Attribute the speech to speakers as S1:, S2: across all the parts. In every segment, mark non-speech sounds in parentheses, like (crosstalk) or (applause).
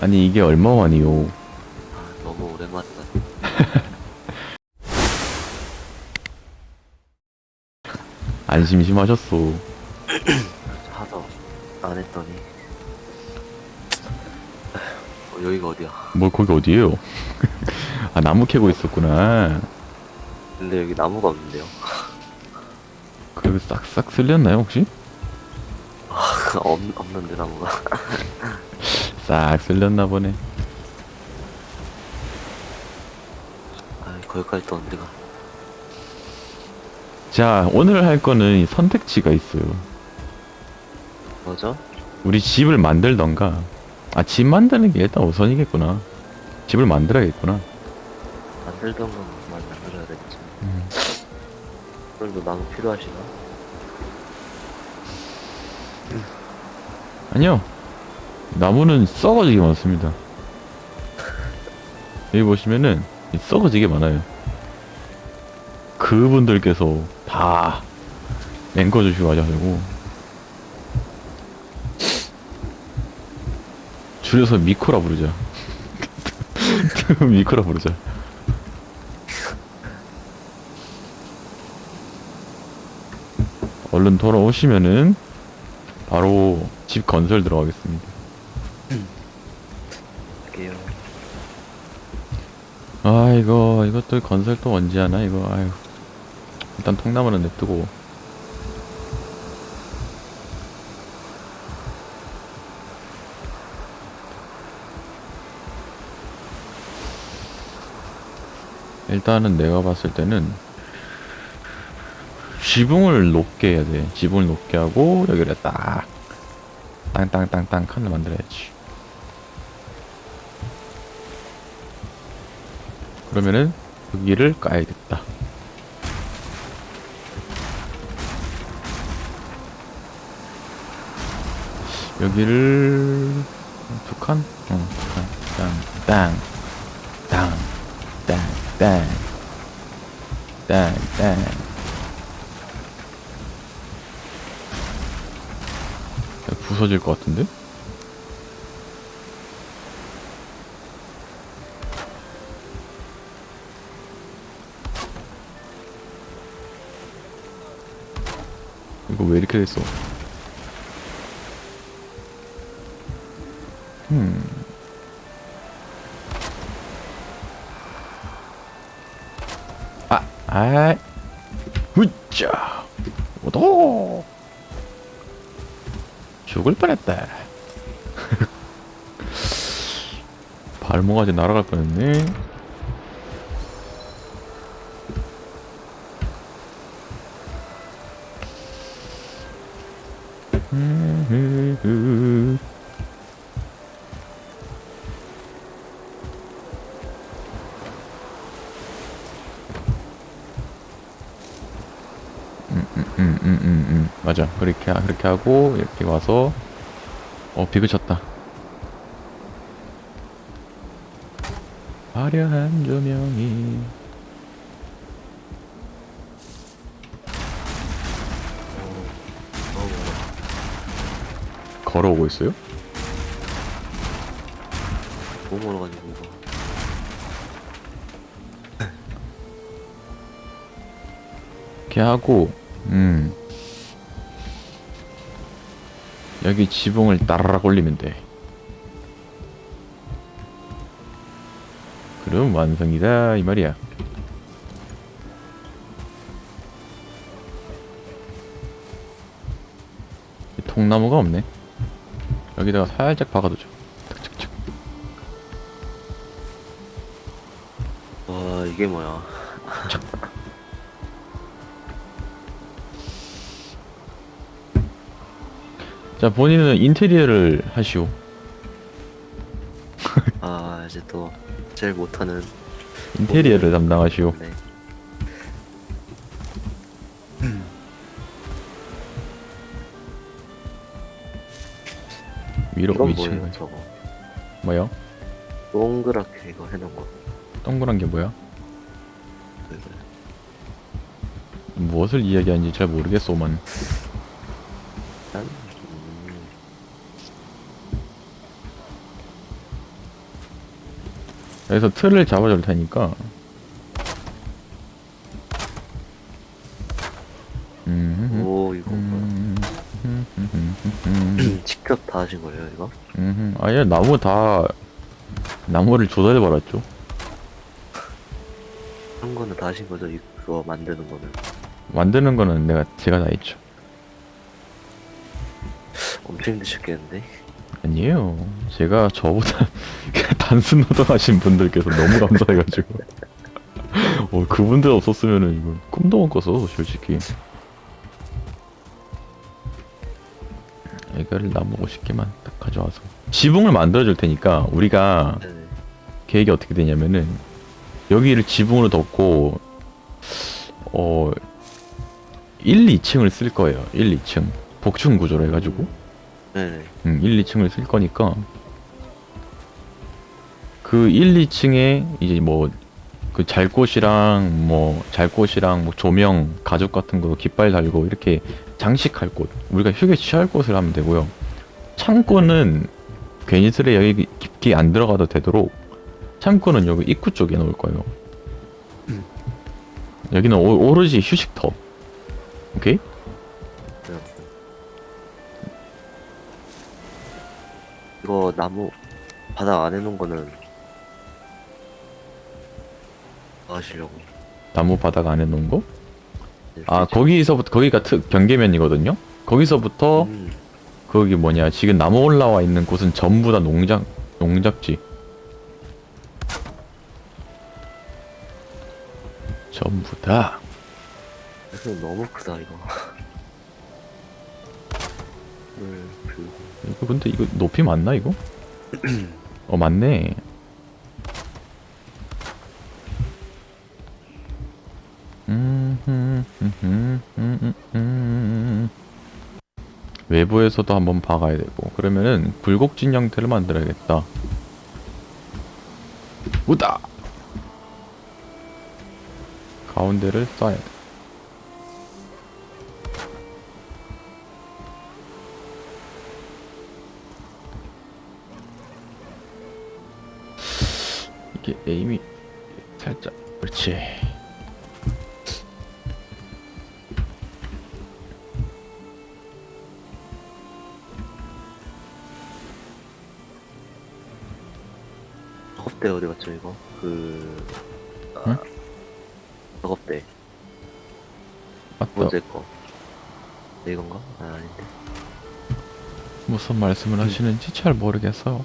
S1: 아니 이게 얼마 만이요?
S2: 아, 너무 오랜만이다. (laughs)
S1: 안 심심하셨어.
S2: 하도 안 했더니. 어, 여기가 어디야?
S1: 뭘 거기 어디에요? (laughs) 아 나무 캐고 있었구나.
S2: 근데 여기 나무가 없는데요?
S1: 그리고 싹싹 쓸렸나요 혹시? (laughs)
S2: 없, 없는데 나무가.
S1: 싹 쓸렸나 보네.
S2: 아, 거기까지 또 언제가?
S1: 자 오늘 할 거는 이 선택지가 있어요.
S2: 뭐죠?
S1: 우리 집을 만들던가. 아 집 만드는 게 일단 우선이겠구나. 집을 만들어야겠구나.
S2: 만들던 건 많이 만들어야 되겠지.
S1: 음.
S2: 오늘도 나무 필요하시나?
S1: 아니요. 나무는 썩어지게 많습니다. 여기 보시면은 이 썩어지게 많아요. 그분들께서 다 앵커주시고 하셔가지고 줄여서 미코라 부르자. (laughs) 미코라 부르자. 얼른 돌아오시면은 바로 집 건설 들어가겠습니다. 아 이거 이것도 건설 또 언제 하나? 이거 아유 일단 통나무는 냅두고. 일단은 내가 봤을 때는 지붕을 높게 해야 돼. 지붕을 높게 하고 여기를 딱 땅땅땅땅 칸을 만들어야지 그러면은 여기를 까야겠다. 여기를 두 칸? 어, 두 칸. 땅, 땅, 땅, 땅, 땅, 땅, 땅. 부서질 것 같은데? 이거 왜 이렇게 됐어? 음. 아, 아이. 후짜. 오도. 죽을 뻔했다. (laughs) 발목아지 날아갈 뻔했네. 맞아. 그렇게, 하- 그렇게 하고, 이렇게 와서, 어, 비 그 쳤다. 화려한 조명이. 걸어오고 있어요?
S2: 너무 멀어가지고 이거.
S1: 이렇게 하고, 음. 여기 지붕을 따라락 올리면 돼. 그럼 완성이다, 이 말이야. 이 통나무가 없네. 여기다가 살짝 박아두죠. 탁탁탁.
S2: 와, 이게 뭐야.
S1: 자, 본인은 인테리어를 하시오.
S2: 아, 이제 또 제일 못하는.
S1: 인테리어를 담당하시오.
S2: 네. (clears throat)
S1: 위로
S2: 이건
S1: 위치.
S2: 뭐예요, 저거?
S1: 뭐요?
S2: 동그랗게 이거 해놓은 거.
S1: 동그란 게 뭐야?
S2: 네,
S1: 무엇을 이야기하는지 잘 모르겠소만.
S2: 일단, 음,
S1: 그래서 틀을 잡아줄 테니까. 음,
S2: 오 이거
S1: 음, (clears throat)
S2: 직접 다 하신 거예요 이거?
S1: 음. 아예 나무 다 나무를 조달해 버렸죠.
S2: 한 거는 다 하신 거죠? 이거 만드는 거는
S1: 만드는 거는 내가 제가 다 했죠.
S2: 엄청 힘드셨겠는데?
S1: 아니에요. 제가 저보다 (laughs) 단순 노동하신 분들께서 너무 감사해가지고. 어, 그분들 없었으면은 이거 꿈도 못 꿔서 솔직히. 이거를 나무 50개만 딱 가져와서 지붕을 만들어 줄 테니까 우리가
S2: 네네
S1: 계획이 어떻게 되냐면은 여기를 지붕으로 덮고 어 1, 2층을 쓸 거예요. 1, 2층 복층 구조로 해가지고
S2: 네네.
S1: 음, 1, 2층을 쓸 거니까. 그 1, 2층에 이제 뭐그 잘곳이랑 뭐 잘곳이랑 뭐 조명 가죽 같은 거 깃발 달고 이렇게 장식할 곳. 우리가 휴게 취할 곳을 하면 되고요. 창고는 괜히스레 여기 깊게 안 들어가도 되도록 창고는 여기 입구 쪽에 놓을 거예요.
S2: 음.
S1: 여기는 오, 오로지 휴식터. 오케이?
S2: 이거 나무 바닥 안에 놓은 거는 뭐 하시려고?
S1: 나무 바닥 안에 놓은 거?
S2: 네,
S1: 아
S2: 그죠?
S1: 거기서부터 거기가 특 경계면이거든요. 거기서부터
S2: 음,
S1: 거기 뭐냐 지금 나무 올라와 있는 곳은 전부 다 농작 농작지. 전부 다.
S2: 이거 너무 크다 이거. 물 (laughs) 그,
S1: 이거 근데 이거 높이 맞나 이거? (clears throat) 어 맞네. 외부에서도 한번 박아야 되고 그러면은 굴곡진 형태를 만들어야겠다. 우다. 가운데를 쏴야 돼. 이게 에임이 살짝 그렇지.
S2: 작업대 어디 갔죠 이거? 그 아,
S1: 응?
S2: 작업대 두
S1: 맞다.
S2: 번째 거. 네, 이건가? 아 아닌데.
S1: 무슨 말씀을 하시는지 잘 모르겠어요.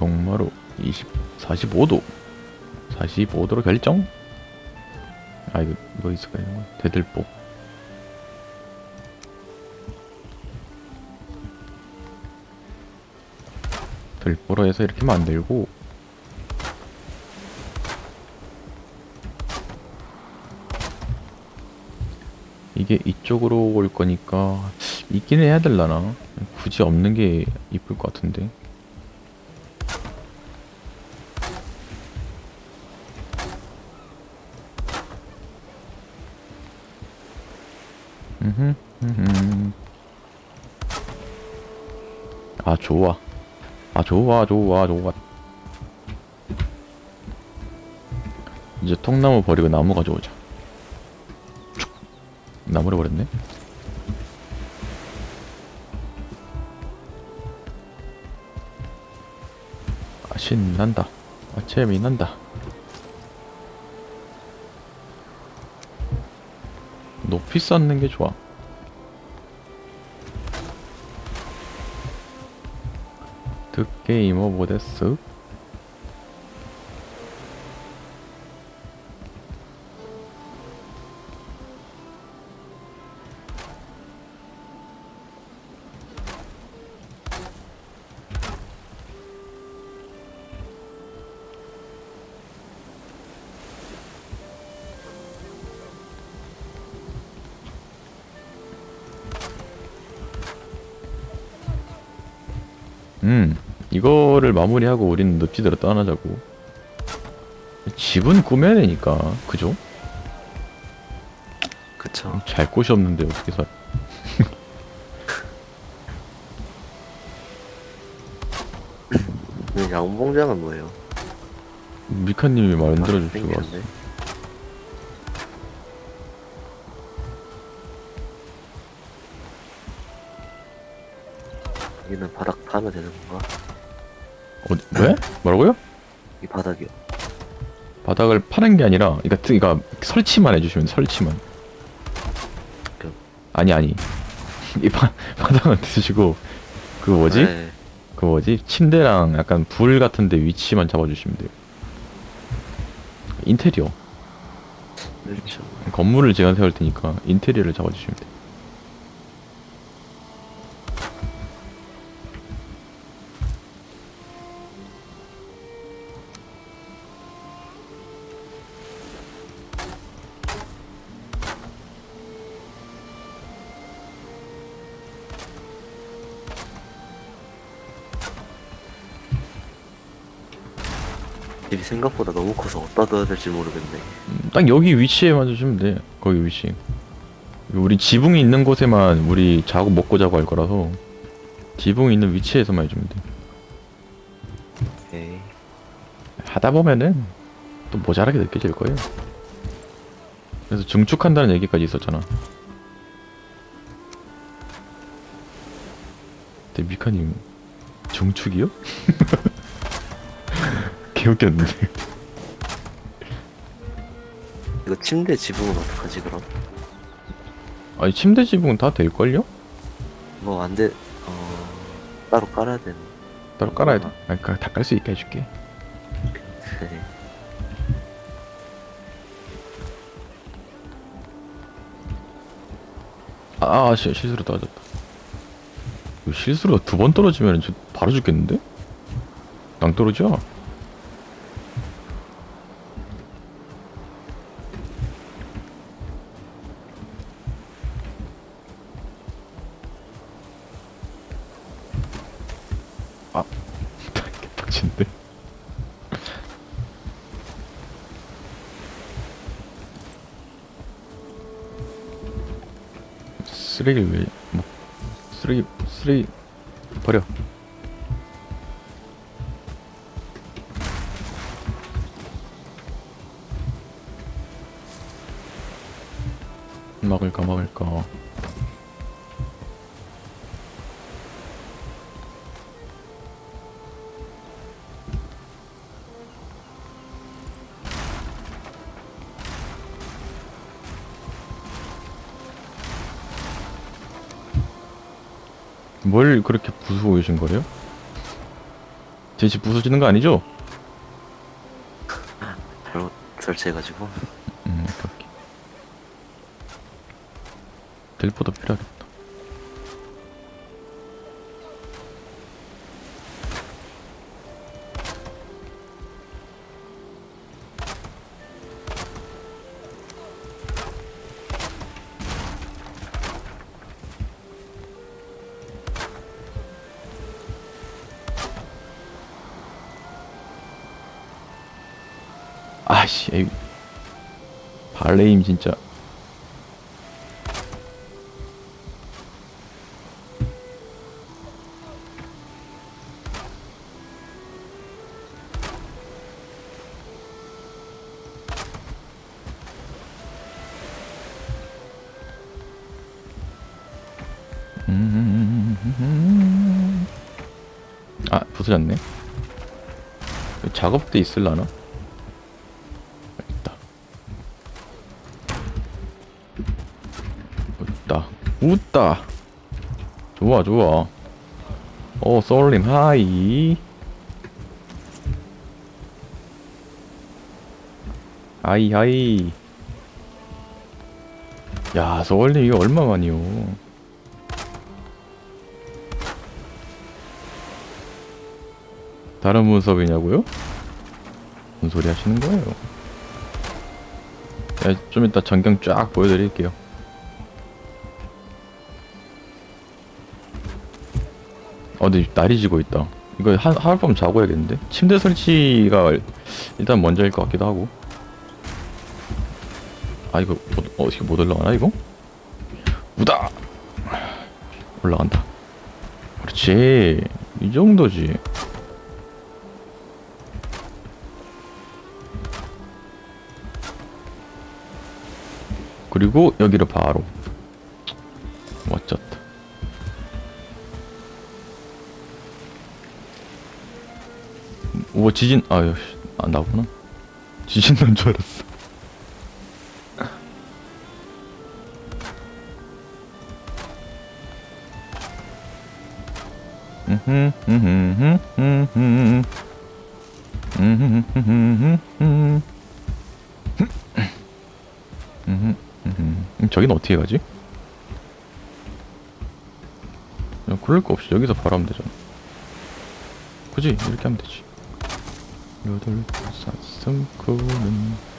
S1: 용마로 20, 45도. 45도로 결정? 아 이거 뭐 있을까 이거 대들보 들보로 해서 이렇게 만들고. 이게 이쪽으로 올 거니까 있긴 해야 될라나? 굳이 없는 게 이쁠 것 같은데. 아 좋아 아 좋아 좋아 좋아. 이제 통나무 버리고 나무 가져오자 쭉. 나무를 버렸네? 아 신난다. 아 재미난다. 높이 쌓는 게 좋아 득게이머 모데스 이거를 마무리하고 우리는 늪지대로 떠나자고. 집은 꾸며야 되니까, 그죠?
S2: 그쵸.
S1: 잘 곳이 없는데 어떻게 살?
S2: 네, 양봉장은 뭐예요?
S1: 미카님이 만들어
S2: 아,
S1: 줄 알았어.
S2: 생겼네. 여기는 바닥 파면 되는 건가?
S1: 어디, 왜? 뭐라고요?
S2: 이 바닥이요.
S1: 바닥을 파는 게 아니라, 그러니까, 그러니까 설치만 해주시면 돼, 설치만.
S2: 그-
S1: 아니 아니. (laughs) 이 바, 바닥은 드시고 그 뭐지?
S2: 네,
S1: 그 뭐지? 침대랑 약간 불 같은 데 위치만 잡아주시면 돼요. 인테리어.
S2: 그렇죠.
S1: 건물을 제가 세울 테니까 인테리어를 잡아주시면 돼요.
S2: 집이 생각보다 너무 커서 어디다 둬야 될지 모르겠네.
S1: 음, 딱 여기 위치에만 주시면 돼. 거기 위치. 우리 지붕이 있는 곳에만 우리 자고 먹고 자고 할 거라서 지붕이 있는 위치에서만 해주면 돼.
S2: 오케이.
S1: 하다 보면은 또 모자라게 느껴질 거예요. 그래서 증축한다는 얘기까지 있었잖아. 근데 미카님 증축이요? (laughs) 개웃겼는데.
S2: 이거 침대 지붕은 어떡하지 그럼?
S1: 아니 침대 지붕은 다 될걸요?
S2: 뭐 안 돼. 어 따로 깔아야 되는.
S1: 따로 깔아야 돼. 아니 다깔 수 있게 해줄게.
S2: 네.
S1: 아, 아 실, 실수로 떨어졌다. 이거 실수로 두 번 떨어지면 저 바로 죽겠는데? 낭 떨어져? 뭘 그렇게 부수고 계신 거예요? 제 집 부서지는 거 아니죠?
S2: 잘못 설치해가지고.
S1: 음, 오케이, 오케이. 델포도 필요하겠다. 레임 진짜. 음. 아, 부서졌네. 작업대 있을라나? 있다. 있다. 웃다. 좋아, 좋아. 오, 소울님, 하이. 하이, 하이. 야, 소울님, 이거 얼마만이요? 다른 문섭이냐고요? 무슨 소리 하시는 거예요? 야, 좀 이따 전경 쫙 보여드릴게요. 어, 근데 날이 지고 있다. 이거 한, 하룻밤 자고 해야겠는데? 침대 설치가 일단 먼저일 것 같기도 하고. 아, 이거, 못, 어, 어떻게 못 올라가나, 이거? 우다! 올라간다. 그렇지. 이 정도지. 그리고 여기를 바로. 오 지진 아유 씨, 아 나구나 지진 난 줄 알았어 음흠. 저긴 어떻게 가지? 야, 그럴 거 없이 여기서 바로 하면 되잖아 그지? 이렇게 하면 되지 여덟 사슴 코는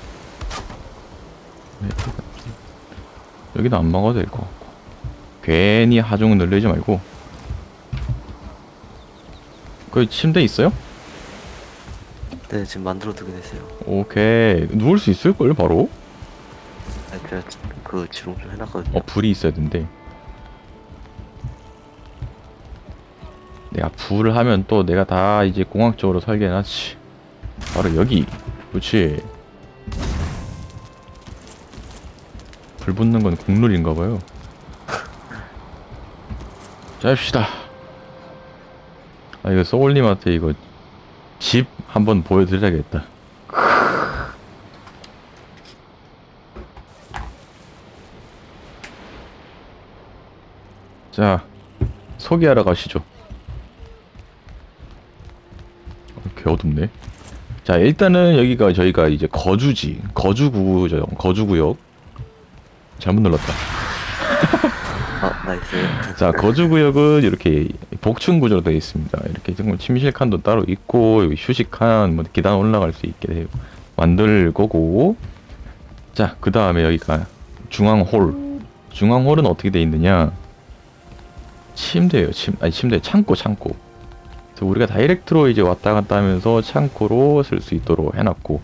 S1: 여기는 안 막아도 될 것 같고. 괜히 하중을 늘리지 말고. 그 침대 있어요?
S2: 네 지금 만들어 두긴 했어요.
S1: 오케이. 누울 수 있을걸 바로?
S2: 아, 제가 지- 그 지붕 좀 해놨거든요.
S1: 어 불이 있어야 된대. 내가 불을 하면 또 내가 다 이제 공학적으로 설계해놨지 바로 여기. 그렇지 불 붙는 건 국룰인가봐요. (laughs) 자 합시다. 아 이거 소울님한테 이거 집 한번 보여드려야겠다. (laughs) 자 소개하러 가시죠. 어, 개 어둡네 자 일단은 여기가 저희가 이제 거주지 거주구죠 거주구역. 잘못 눌렀다.
S2: 아 (laughs) 나이스.
S1: 자 거주구역은 이렇게 복층 구조로 되어 있습니다. 이렇게 정말 침실 칸도 따로 있고 여기 휴식 칸 뭐 계단 올라갈 수 있게 되고 만들 거고. 자 그 다음에 여기가 중앙홀. 중앙홀은 어떻게 되어 있느냐? 침대예요 침 아니 침대 창고 창고 우리가 다이렉트로 이제 왔다 갔다 하면서 창고로 쓸 수 있도록 해놨고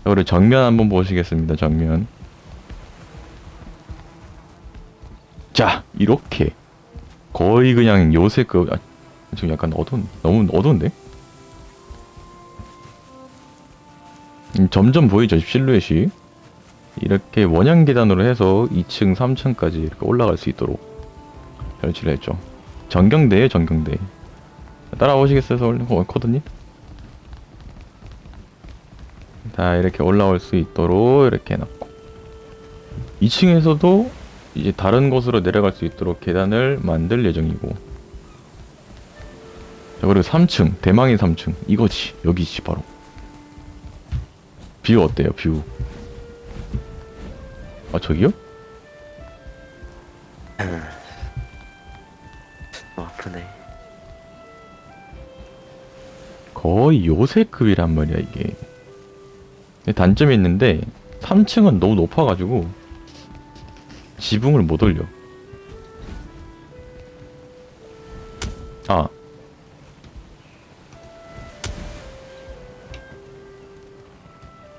S1: 이거를 정면 한번 보시겠습니다 정면. 자 이렇게 거의 그냥 요새급 아, 지금 약간 어두운 너무 어두운데? 음, 점점 보이죠 실루엣이? 이렇게 원형 계단으로 해서 2층 3층까지 이렇게 올라갈 수 있도록 설치를 했죠. 전경대에 전경대 따라오시겠어요 서울 어, 코드님? 다 이렇게 올라올 수 있도록 이렇게 해놨고. 2층에서도 이제 다른 곳으로 내려갈 수 있도록 계단을 만들 예정이고. 자 그리고 3층 대망의 3층 이거지 여기지 바로. 뷰 어때요 뷰? 아 저기요?
S2: 어, 아프네
S1: 거의 요새급이란 말이야 이게. 단점이 있는데 3층은 너무 높아가지고 지붕을 못 올려. 아.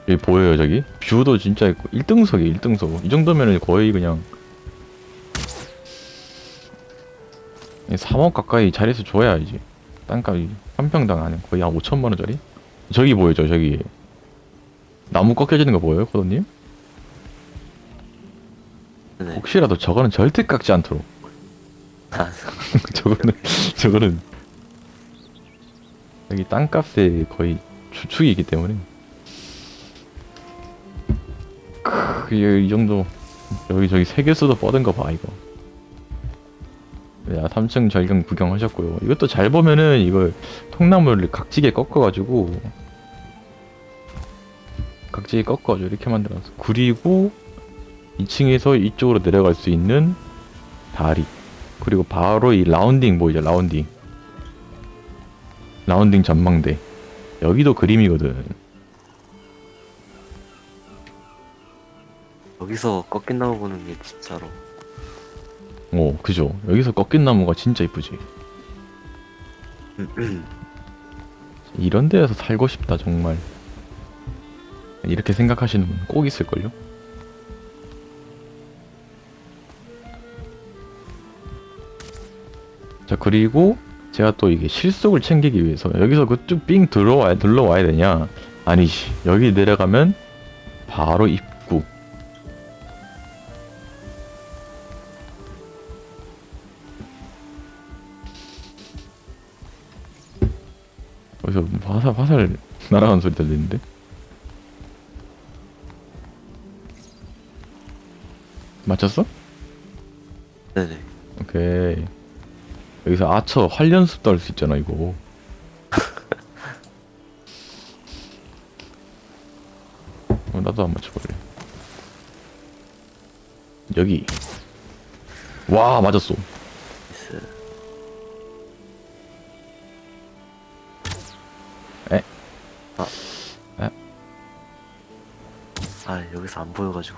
S1: 여기 보여요 저기? 뷰도 진짜 있고 1등석이 1등석. 이 정도면은 거의 그냥 3억 가까이 자리에서 줘야 이제 땅값이 한 평당 안에 거의 한 5천만 원짜리? 저기 보이죠 저기. 나무 꺾여지는 거 보여요 코도님?
S2: 네.
S1: 혹시라도 저거는 절대 깎지 않도록.
S2: 아, (laughs)
S1: 저거는 저거는 여기 땅값의 거의 주축이기 때문에. 크, 이, 이 정도. 여기 저기 세계수도 뻗은 거 봐 이거 야 3층 절경 구경하셨고요. 이것도 잘 보면은 이거 통나무를 각지게 꺾어가지고 각지게 꺾어가지고 이렇게 만들어놨어. 그리고 2층에서 이쪽으로 내려갈 수 있는 다리. 그리고 바로 이 라운딩 보이죠? 라운딩. 라운딩 전망대. 여기도 그림이거든.
S2: 여기서 꺾인 나무 보는 게 진짜로
S1: 오 그죠. 여기서 꺾인 나무가 진짜 이쁘지. 이런 데에서 살고 싶다 정말. 이렇게 생각하시는 분 꼭 있을걸요? 자 그리고 제가 또 이게 실속을 챙기기 위해서 여기서 그쭉삥 들어와야 들러와야 되냐? 아니지. 여기 내려가면 바로 입 구 여기서 화살 화살 날아가는 소리 들리는데? 맞췄어?
S2: 네네.
S1: 오케이. 여기서 아처 활 연습도 할 수 있잖아 이거. (laughs) 어, 나도 한번 맞춰볼래. 여기. 와 맞았어
S2: 아, 여기서 안 보여가지고.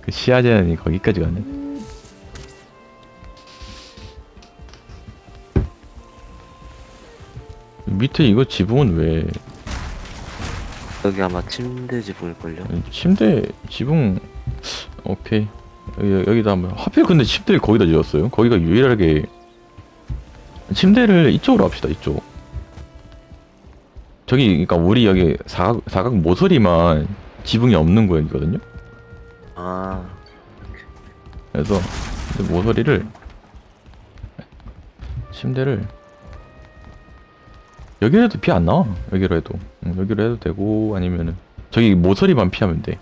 S1: 그 시야 제한이 거기까지 가네. 밑에 이거 지붕은 왜?
S2: 여기 아마 침대 지붕일걸요?
S1: 침대 지붕 오케이. 여기, 여기다 한번 하필 근데 침대를 거기다 지었어요? 거기가 유일하게. 침대를 이쪽으로 합시다 이쪽 저기 그러니까 우리 여기 사각, 사각 모서리만 지붕이 없는 구역이거든요?
S2: 아,
S1: 그래서 모서리를 침대를 여기로 해도 피안 나와. 여기로 해도. 응, 여기로 해도 되고 아니면은 저기 모서리만 피하면 돼.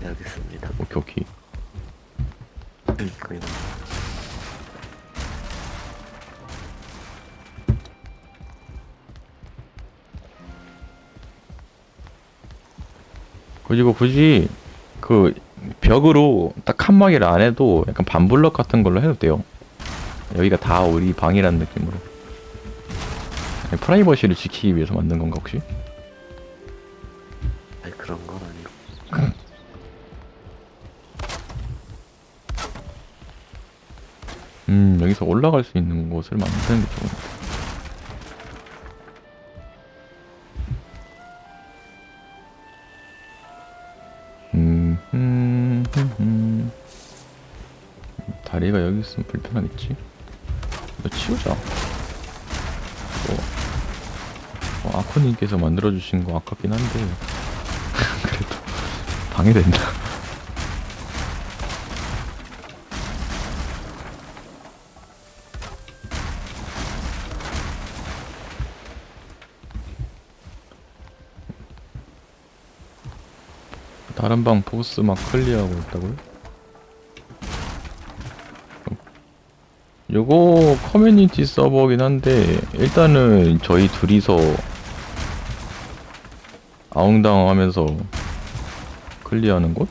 S2: 네, 알겠습니다.
S1: 오케이 오케이.
S2: 음, 거의 다.
S1: 그리고 굳이 그 벽으로 딱 칸막이를 안 해도 약간 반블럭 같은 걸로 해도 돼요. 여기가 다 우리 방이라는 느낌으로. 프라이버시를 지키기 위해서 만든 건가 혹시?
S2: 아니, 그런 건 아니고.
S1: 음 여기서 올라갈 수 있는 곳을 만드는 게 좋은 것 같아. 있으면 불편하겠지. 이거 치우자. 뭐, 뭐 아코님께서 만들어주신 거 아깝긴 한데 (laughs) 그래도 방해된다. (laughs) 다른 방 보스 막 클리어하고 있다고요? 요거 커뮤니티 서버긴 한데 일단은 저희 둘이서 아웅다웅 하면서 클리어하는 곳?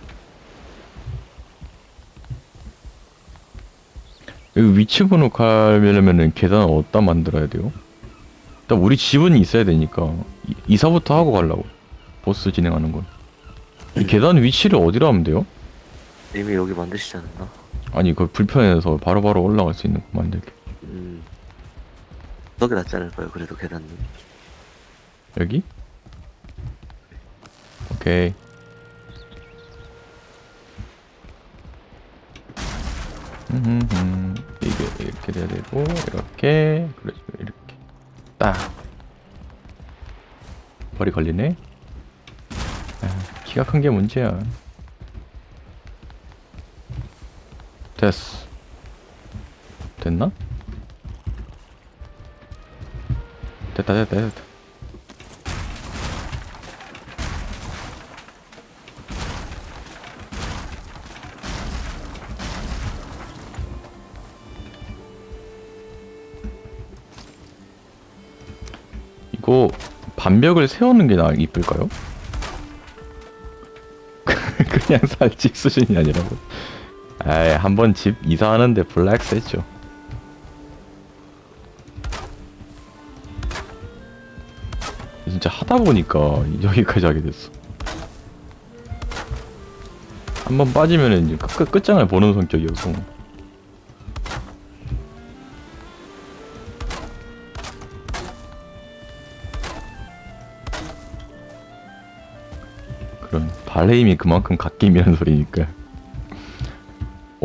S1: 여기 위치 번호가려면은 계단을 어디다 만들어야 돼요? 일단 우리 집은 있어야 되니까 이- 이사부터 하고 가려고 보스 진행하는 건 이 계단 위치를 어디로 하면 돼요?
S2: 이미 여기 만드시지 않았나?
S1: 아니 그 불편해서 바로바로 올라갈 수 있는 거 만들게
S2: 음. 저게 낫지 않을까요? 그래도 계단은.
S1: 여기? 오케이 음흠흠. 이게 이렇게 돼야 되고 이렇게 그래 이렇게 딱 머리 걸리네 아, 키가 큰 게 문제야 됐어 됐나? 됐다 됐다 됐다 이거 반벽을 세우는 게 나 이쁠까요? (laughs) 그냥 살집 수준이 아니라고. 에이 한 번 집 이사하는데 블랙스 했죠. 진짜 하다보니까 여기까지 하게 됐어. 한 번 빠지면은 이제 끝, 끝장을 보는 성격이어서 그런 발레임이 그만큼 갓김이란 소리니까.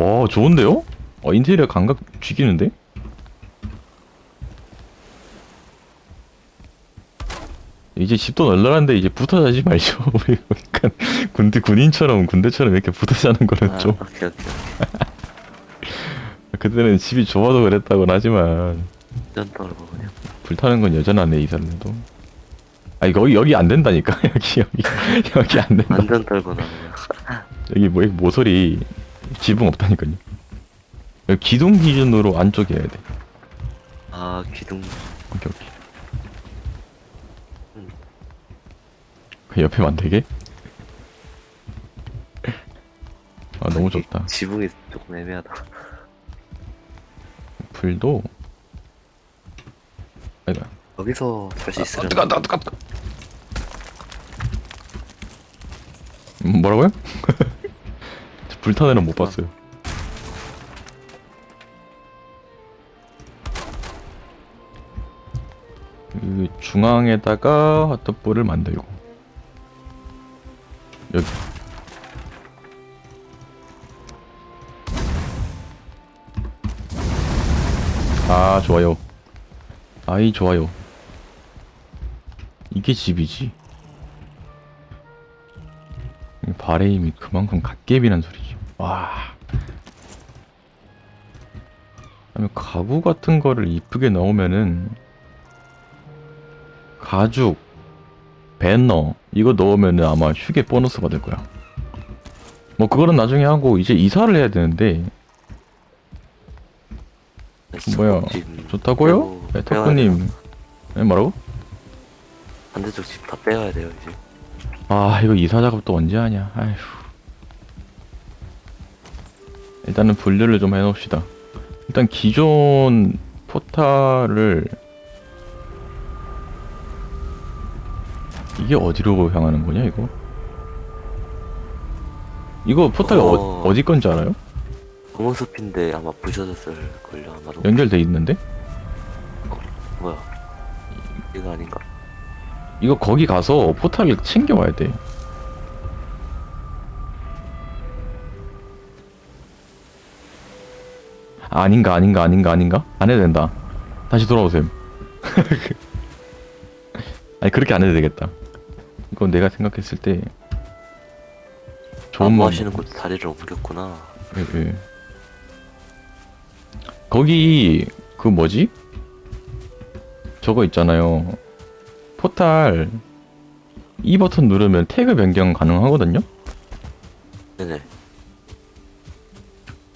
S1: 와 좋은데요? 어 인테리어 감각 죽이는데? 이제 집도 널널한데 이제 붙어 자지 말죠. (laughs) 우리 약간 군대 군인처럼 군대처럼 이렇게 붙어 자는 거는
S2: 아,
S1: 좀
S2: 오케이 오케이 (laughs)
S1: 그때는 집이 좁아도 그랬다곤 하지만
S2: 완전 떨고 그냥
S1: 불타는 건 여전하네 이 사람도. 아 여기 여기 안 된다니까 (laughs) 여기 여기 여기 안 된다.
S2: 완전 떨고 나 그냥
S1: 여기 뭐 모서리 지붕 없다니까요. 여기 기둥 기준으로 안쪽에 해야 돼.
S2: 아 기둥
S1: 오케이 오케이.
S2: 음.
S1: 그 옆에 만들게? 아 너무 좋다.
S2: 지붕이 조금 애매하다
S1: 불도. 아이가.
S2: 여기서 잘수 있으려나
S1: 뜨거 뜨거 뜨거 뜨거. 음, 뭐라고요? (laughs) 애는 못 봤어요. 그 중앙에다가 핫도그를 만들고 여기. 아 좋아요. 아이 좋아요. 이게 집이지? 이 발의 힘이 그만큼 갓개비란 소리죠 와. 그다음에 가구 같은 거를 이쁘게 넣으면은 가죽 배너 이거 넣으면은 아마 휴게 보너스 받을 거야. 뭐 그거는 나중에 하고 이제 이사를 해야 되는데 뭐야, 좋다고요? 네, 덕후님. 네, 뭐라고?
S2: 반대쪽 집 다 빼야 돼요 이제.
S1: 아 이거 이사 작업 또 언제 하냐? 아휴 일단은 분류를 좀 해놓읍시다 일단 기존 포탈을 이게 어디로 향하는 거냐 이거 이거 포탈 어...
S2: 어.
S1: 어 디 건지 알아요?
S2: 검은 숲인데 아마 부셔졌을 걸요 아마도
S1: 연결돼 있는데?
S2: 뭐야 이거 아닌가?
S1: 이거 거기 가서 포탈을 챙겨와야 돼 아닌가 아닌가 아닌가 아닌가? 안 해도 된다 다시 돌아오셈 (laughs) 아니 그렇게 안 해도 되겠다 이건 내가 생각했을 때 좋은 맘
S2: 하시는 곳 다리를 옮겼구나
S1: 예, 예. 거기 그 뭐지? 저거 있잖아요. 포탈 이 버튼 누르면 태그 변경 가능하거든요.
S2: 네네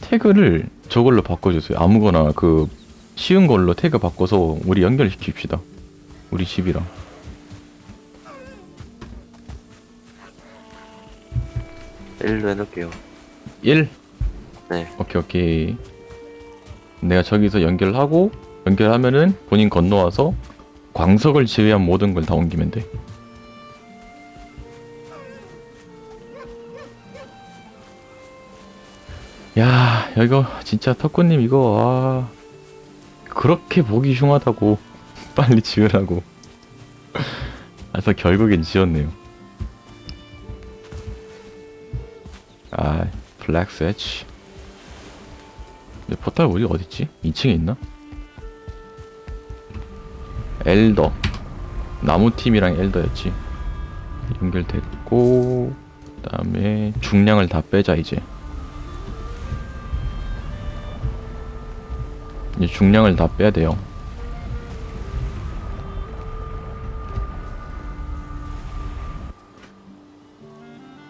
S1: 태그를 저걸로 바꿔주세요. 아무거나 그 쉬운 걸로 태그 바꿔서 우리 연결시킵시다. 우리 집이랑.
S2: 일로 해놓을게요
S1: 1.
S2: 네
S1: 오케이 오케이. 내가 저기서 연결하고 연결하면은 본인 건너와서 광석을 제외한 모든 걸 다 옮기면 돼. 야, 이거 진짜 턱구님 이거 아 그렇게 보기 흉하다고 (laughs) 빨리 지으라고. 그래서 결국엔 지었네요. 아, 블랙 스웨치. 근데 포탈 우리 어딨지? 2층에 있나? 엘더 나무팀이랑 엘더였지 연결됐고 그 다음에 중량을 다 빼자 이제 이제 중량을 다 빼야 돼요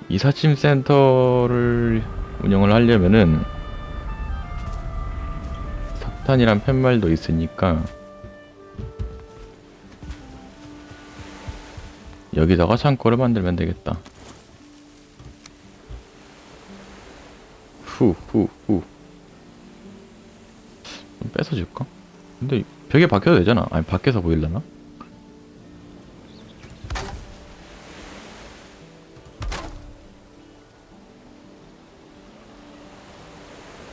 S1: 이사짐 센터를 운영을 하려면은 석탄이랑 팻말도 있으니까 여기다가 창고를 만들면 되겠다. 후, 후, 후. 좀 뺏어줄까? 근데 벽에 박혀도 되잖아. 아니, 밖에서 보일라나?